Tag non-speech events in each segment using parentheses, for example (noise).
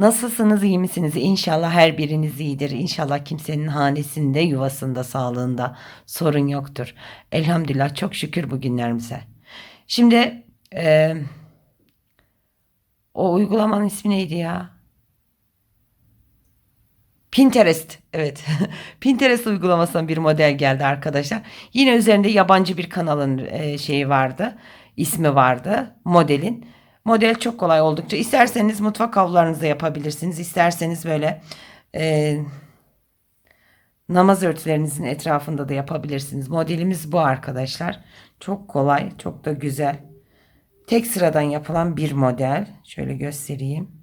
Nasılsınız, iyi misiniz? İnşallah her biriniz iyidir. İnşallah kimsenin hanesinde, yuvasında, sağlığında sorun yoktur. Elhamdülillah çok şükür bugünlerimize. Şimdi e, o uygulamanın ismi neydi ya? Pinterest. Evet. (laughs) Pinterest uygulamasından bir model geldi arkadaşlar. Yine üzerinde yabancı bir kanalın e, şeyi vardı. ismi vardı modelin. Model çok kolay oldukça. İsterseniz mutfak havlularınızda yapabilirsiniz. İsterseniz böyle e, namaz örtülerinizin etrafında da yapabilirsiniz. Modelimiz bu arkadaşlar. Çok kolay, çok da güzel. Tek sıradan yapılan bir model. Şöyle göstereyim.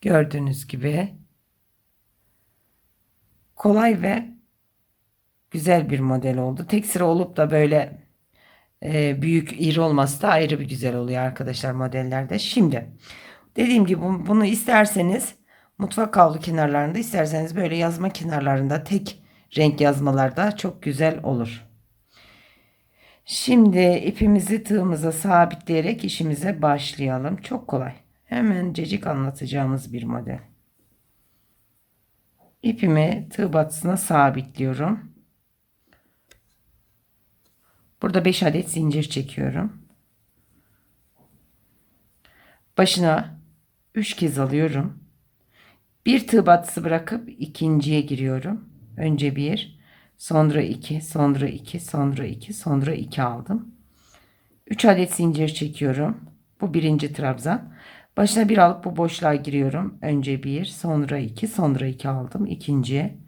Gördüğünüz gibi kolay ve güzel bir model oldu. Tek sıra olup da böyle e, büyük iri olması da ayrı bir güzel oluyor arkadaşlar modellerde. Şimdi dediğim gibi bunu isterseniz mutfak havlu kenarlarında isterseniz böyle yazma kenarlarında tek renk yazmalarda çok güzel olur. Şimdi ipimizi tığımıza sabitleyerek işimize başlayalım. Çok kolay. Hemen cecik anlatacağımız bir model. İpimi tığ batısına sabitliyorum. Burada 5 adet zincir çekiyorum. Başına 3 kez alıyorum. Bir tığ batısı bırakıp ikinciye giriyorum. Önce 1, sonra 2, sonra 2, sonra 2, sonra 2 aldım. 3 adet zincir çekiyorum. Bu birinci trabzan. Başına bir alıp bu boşluğa giriyorum. Önce 1, sonra 2, sonra 2 aldım. İkinciye.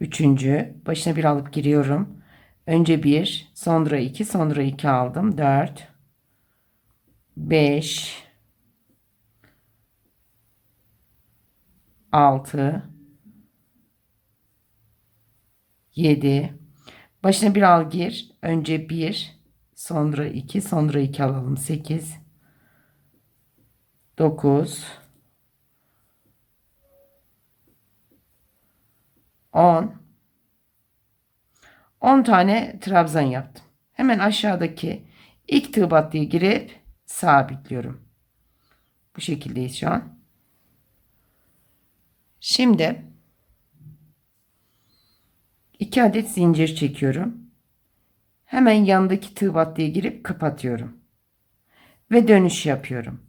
Üçüncü. Başına bir alıp giriyorum. Önce 1, sonra 2, sonra 2 aldım. 4, 5, 6, 7. Başına bir al gir. Önce 1, sonra 2, sonra 2 alalım. 8, 9, 10, 10 tane trabzan yaptım. Hemen aşağıdaki ilk tığ battıya girip sabitliyorum. Bu şekildeyiz şu an. Şimdi 2 adet zincir çekiyorum. Hemen yandaki tığ battıya girip kapatıyorum. Ve dönüş yapıyorum.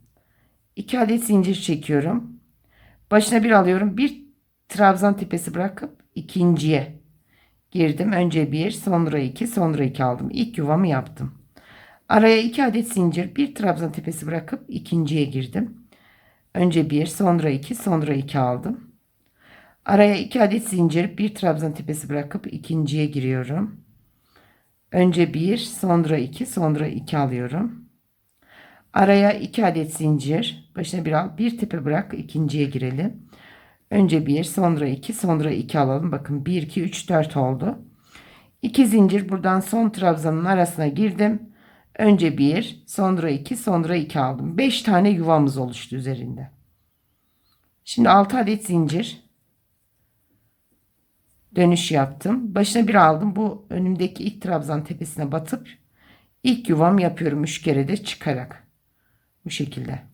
2 adet zincir çekiyorum. Başına bir alıyorum. Bir trabzan tepesi bırakıp ikinciye girdim. Önce bir, sonra iki, sonra iki aldım. İlk yuvamı yaptım. Araya iki adet zincir, bir trabzan tepesi bırakıp ikinciye girdim. Önce bir, sonra iki, sonra iki aldım. Araya iki adet zincir, bir trabzan tepesi bırakıp ikinciye giriyorum. Önce bir, sonra iki, sonra iki alıyorum. Araya iki adet zincir, başına bir al, bir tepe bırak, ikinciye girelim. Önce 1 sonra 2 sonra 2 alalım. Bakın 1 2 3 4 oldu. 2 zincir buradan son trabzanın arasına girdim. Önce 1 sonra 2 sonra 2 aldım. 5 tane yuvamız oluştu üzerinde. Şimdi 6 adet zincir dönüş yaptım. Başına bir aldım. Bu önümdeki ilk trabzan tepesine batıp ilk yuvam yapıyorum 3 kere de çıkarak. Bu şekilde.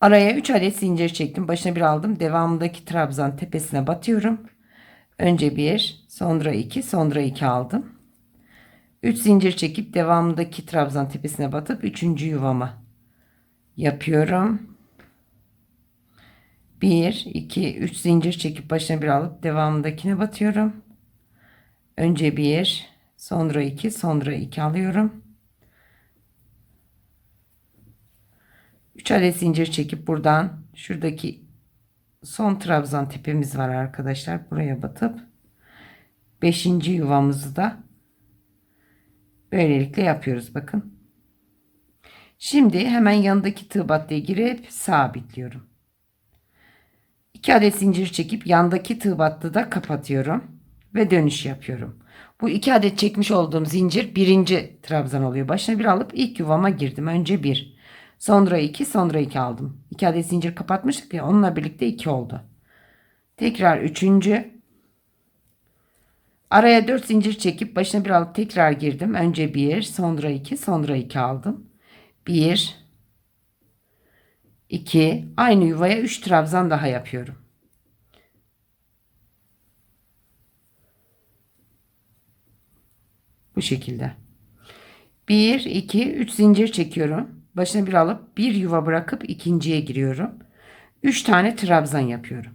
Araya 3 adet zincir çektim. Başına bir aldım. Devamındaki trabzan tepesine batıyorum. Önce 1, sonra 2, sonra 2 aldım. 3 zincir çekip devamındaki trabzan tepesine batıp 3. yuvama yapıyorum. 1, 2, 3 zincir çekip başına bir alıp devamındakine batıyorum. Önce 1, sonra 2, sonra 2 alıyorum. 3 adet zincir çekip buradan şuradaki son trabzan tepemiz var arkadaşlar. Buraya batıp 5. yuvamızı da böylelikle yapıyoruz bakın. Şimdi hemen yanındaki tığ battıya girip sabitliyorum. 2 adet zincir çekip yandaki tığ battı da kapatıyorum ve dönüş yapıyorum. Bu iki adet çekmiş olduğum zincir birinci trabzan oluyor. Başına bir alıp ilk yuvama girdim. Önce bir. Sonra iki, sonra iki aldım. İki adet zincir kapatmıştık ya onunla birlikte iki oldu. Tekrar üçüncü. Araya dört zincir çekip başına bir alıp tekrar girdim. Önce bir, sonra iki, sonra iki aldım. Bir, iki, aynı yuvaya üç trabzan daha yapıyorum. Bu şekilde. 1, 2, 3 zincir çekiyorum. Başına bir alıp bir yuva bırakıp ikinciye giriyorum. 3 tane trabzan yapıyorum.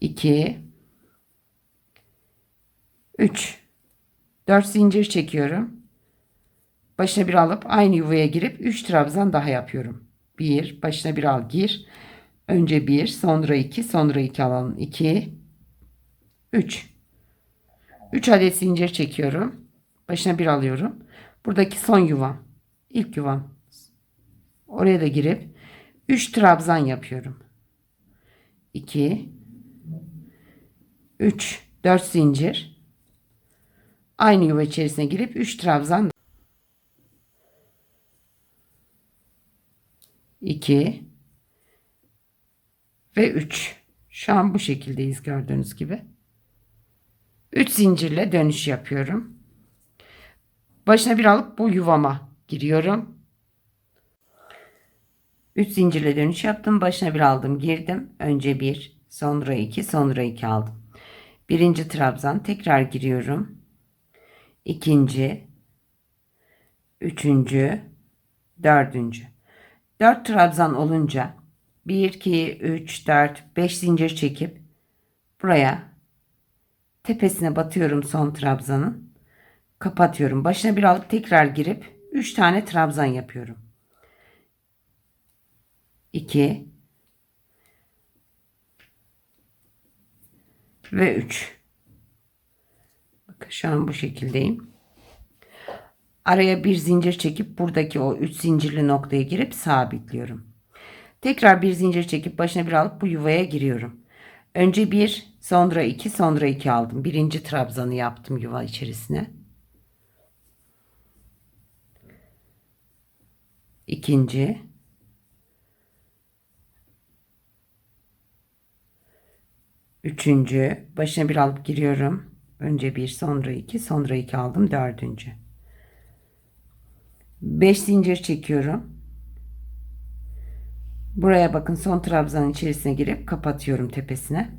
2 3 4 zincir çekiyorum. Başına bir alıp aynı yuvaya girip 3 trabzan daha yapıyorum. 1 başına bir al gir. Önce 1, sonra 2, sonra 2 alalım. 2 3 3 adet zincir çekiyorum. Başına bir alıyorum. Buradaki son yuvam. İlk yuvam. Oraya da girip 3 trabzan yapıyorum. 2 3 4 zincir. Aynı yuva içerisine girip 3 trabzan 2 ve 3. Şu an bu şekildeyiz gördüğünüz gibi. 3 zincirle dönüş yapıyorum. Başına bir alıp bu yuvama giriyorum. 3 zincirle dönüş yaptım. Başına bir aldım, girdim. Önce 1, sonra 2, sonra 2 aldım. Birinci trabzan tekrar giriyorum. İkinci, üçüncü, dördüncü. 4 trabzan olunca 1, 2, 3, 4, 5 zincir çekip buraya tepesine batıyorum son trabzanın. Kapatıyorum. Başına bir alıp tekrar girip 3 tane trabzan yapıyorum. 2 ve 3. Bakın şu an bu şekildeyim. Araya bir zincir çekip buradaki o 3 zincirli noktaya girip sabitliyorum. Tekrar bir zincir çekip başına bir alıp bu yuvaya giriyorum. Önce bir, sonra iki, sonra iki aldım. Birinci trabzanı yaptım yuva içerisine. İkinci. Üçüncü. Başına bir alıp giriyorum. Önce bir, sonra iki, sonra iki aldım. Dördüncü. Beş zincir çekiyorum. Buraya bakın son trabzanın içerisine girip kapatıyorum tepesine.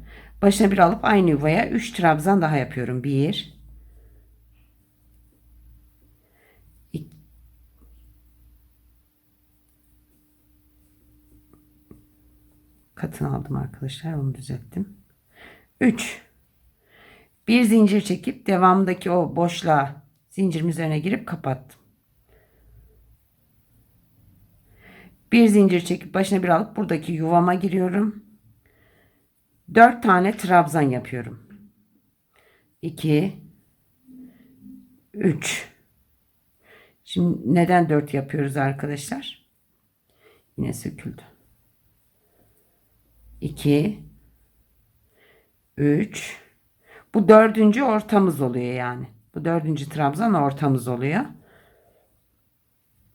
Başına bir alıp aynı yuvaya 3 trabzan daha yapıyorum. 1 katını aldım arkadaşlar. Onu düzelttim. 3 bir zincir çekip devamındaki o boşluğa zincirin üzerine girip kapattım. Bir zincir çekip başına bir alıp buradaki yuvama giriyorum. 4 tane trabzan yapıyorum. 2 3 Şimdi neden 4 yapıyoruz arkadaşlar? Yine söküldü. 2 3 Bu dördüncü ortamız oluyor yani. Bu dördüncü trabzan ortamız oluyor.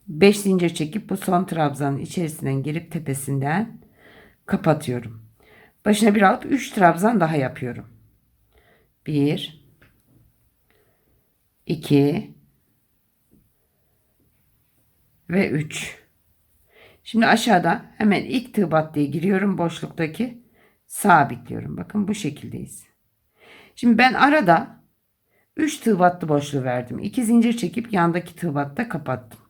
5 zincir çekip bu son trabzanın içerisinden girip tepesinden kapatıyorum. Başına bir alıp 3 trabzan daha yapıyorum. 1 2 ve 3. Şimdi aşağıda hemen ilk tığ battıya giriyorum boşluktaki sabitliyorum. Bakın bu şekildeyiz. Şimdi ben arada 3 tığ battı boşluğu verdim. 2 zincir çekip yandaki tığ batta kapattım.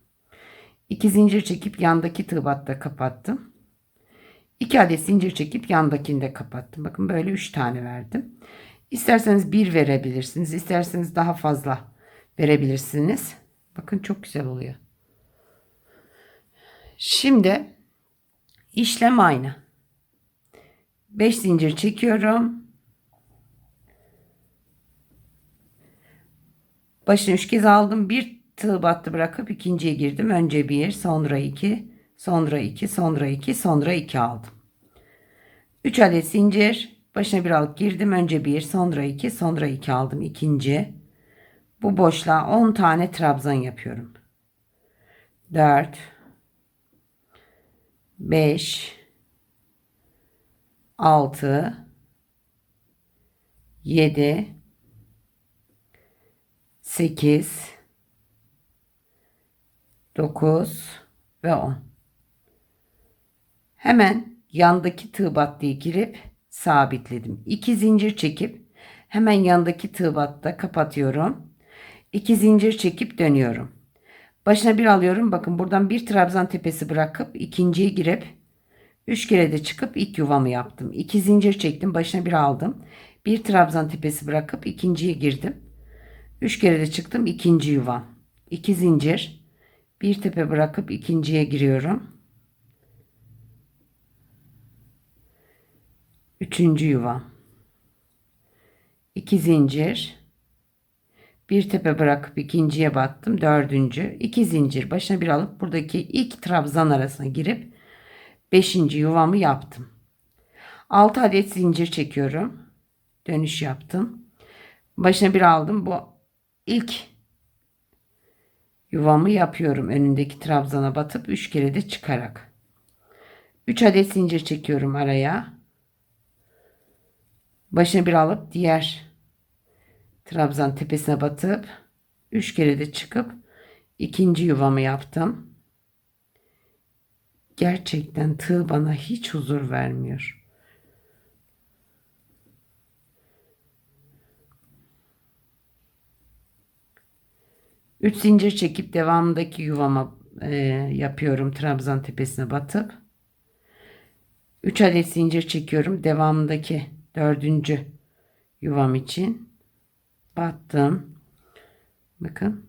2 zincir çekip yandaki tığ batta kapattım. 2 adet zincir çekip yandakini de kapattım. Bakın böyle 3 tane verdim. İsterseniz 1 verebilirsiniz. İsterseniz daha fazla verebilirsiniz. Bakın çok güzel oluyor. Şimdi işlem aynı. 5 zincir çekiyorum. Başını 3 kez aldım. Bir tığ battı bırakıp ikinciye girdim. Önce 1, sonra 2, sonra 2, sonra 2, sonra 2 aldım. 3 adet zincir. Başına bir alıp girdim. Önce bir, sonra iki, sonra iki aldım. ikinci. Bu boşluğa 10 tane trabzan yapıyorum. 4 5 6 7 8 9 ve 10. Hemen yandaki tığ battıya girip sabitledim. 2 zincir çekip hemen yandaki tığ batta kapatıyorum. 2 zincir çekip dönüyorum. Başına bir alıyorum. Bakın buradan bir trabzan tepesi bırakıp ikinciye girip 3 kere de çıkıp ilk yuvamı yaptım. 2 zincir çektim. Başına bir aldım. Bir trabzan tepesi bırakıp ikinciye girdim. 3 kere de çıktım ikinci yuvam. 2 zincir. Bir tepe bırakıp ikinciye giriyorum. Üçüncü yuva. 2 zincir. Bir tepe bırakıp ikinciye battım. Dördüncü. iki zincir başına bir alıp buradaki ilk trabzan arasına girip beşinci yuvamı yaptım. 6 adet zincir çekiyorum. Dönüş yaptım. Başına bir aldım. Bu ilk yuvamı yapıyorum. Önündeki trabzana batıp 3 kere de çıkarak. 3 adet zincir çekiyorum araya. Başına bir alıp diğer trabzan tepesine batıp 3 kere de çıkıp ikinci yuvamı yaptım. Gerçekten tığ bana hiç huzur vermiyor. Üç zincir çekip devamındaki yuvama e, yapıyorum trabzan tepesine batıp. 3 adet zincir çekiyorum. Devamındaki dördüncü yuvam için battım. Bakın.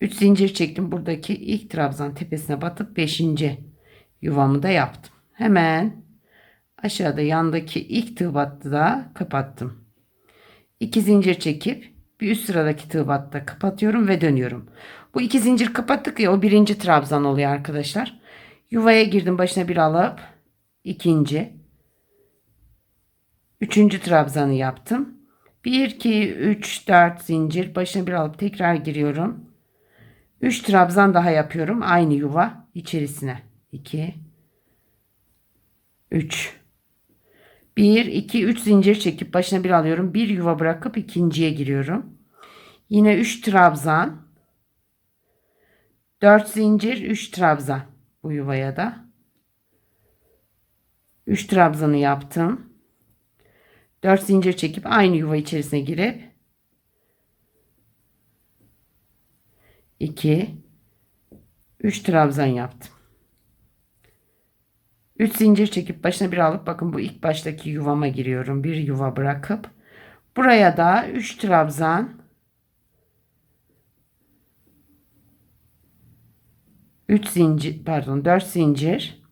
3 zincir çektim. Buradaki ilk trabzan tepesine batıp 5. yuvamı da yaptım. Hemen aşağıda yandaki ilk tığ battı da kapattım. 2 zincir çekip bir üst sıradaki tığ battı kapatıyorum ve dönüyorum. Bu iki zincir kapattık ya o birinci trabzan oluyor arkadaşlar. Yuvaya girdim başına bir alıp ikinci üçüncü trabzanı yaptım. 1 2 3 4 zincir başına bir alıp tekrar giriyorum. 3 trabzan daha yapıyorum aynı yuva içerisine. 2 3 1 2 3 zincir çekip başına bir alıyorum. Bir yuva bırakıp ikinciye giriyorum. Yine 3 trabzan 4 zincir 3 trabzan bu yuvaya da. 3 trabzanı yaptım. 4 zincir çekip aynı yuva içerisine girip 2 3 trabzan yaptım. 3 zincir çekip başına bir alıp bakın bu ilk baştaki yuvama giriyorum. Bir yuva bırakıp buraya da 3 trabzan 3 zincir pardon 4 zincir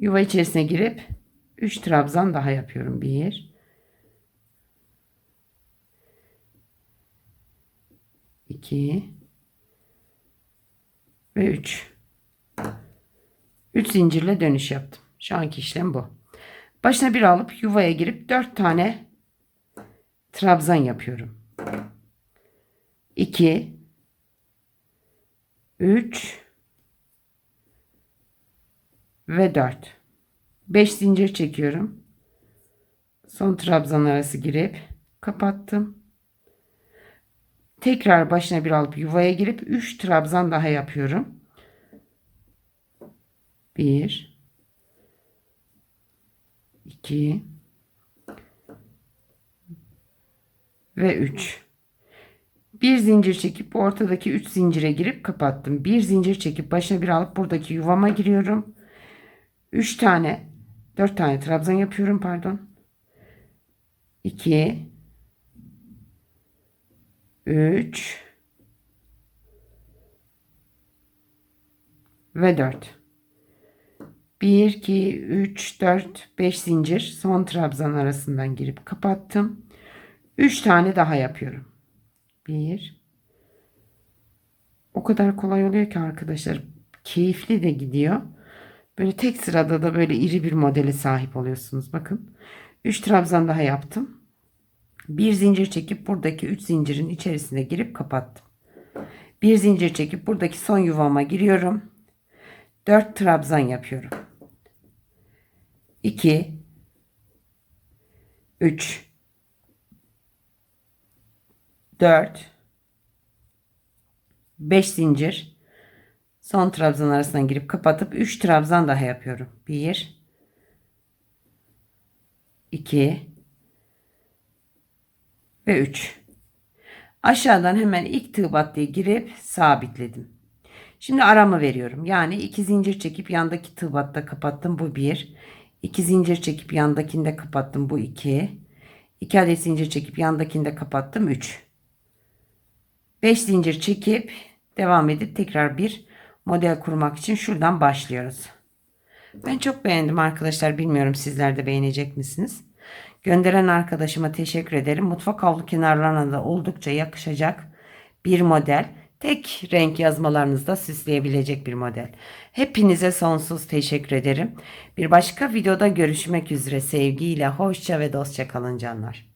yuva içerisine girip 3 trabzan daha yapıyorum. 1 2 ve 3 3 zincirle dönüş yaptım. Şu anki işlem bu. Başına bir alıp yuvaya girip 4 tane trabzan yapıyorum. 2 3 ve 4. 5 zincir çekiyorum. Son trabzan arası girip kapattım. Tekrar başına bir alıp yuvaya girip 3 trabzan daha yapıyorum. 1 2 ve 3 bir zincir çekip ortadaki 3 zincire girip kapattım. Bir zincir çekip başına bir alıp buradaki yuvama giriyorum. 3 tane 4 tane trabzan yapıyorum pardon. 2 3 ve 4 1 2 3 4 5 zincir son trabzan arasından girip kapattım. 3 tane daha yapıyorum. 1 o kadar kolay oluyor ki arkadaşlar keyifli de gidiyor Böyle tek sırada da böyle iri bir modele sahip oluyorsunuz. Bakın 3 trabzan daha yaptım. Bir zincir çekip buradaki 3 zincirin içerisine girip kapattım. Bir zincir çekip buradaki son yuvama giriyorum. 4 trabzan yapıyorum. 2 3 4 5 zincir son trabzan arasından girip kapatıp 3 trabzan daha yapıyorum. 1 2 ve 3 aşağıdan hemen ilk tığ battıya girip sabitledim. Şimdi aramı veriyorum. Yani 2 zincir çekip yandaki tığ batta kapattım. Bu 1. 2 zincir çekip yandakinde kapattım. Bu 2. 2 adet zincir çekip yandakinde kapattım. 3. 5 zincir çekip devam edip tekrar bir model kurmak için şuradan başlıyoruz. Ben çok beğendim arkadaşlar. Bilmiyorum sizler de beğenecek misiniz? Gönderen arkadaşıma teşekkür ederim. Mutfak havlu kenarlarına da oldukça yakışacak bir model. Tek renk yazmalarınızda süsleyebilecek bir model. Hepinize sonsuz teşekkür ederim. Bir başka videoda görüşmek üzere. Sevgiyle, hoşça ve dostça kalın canlar.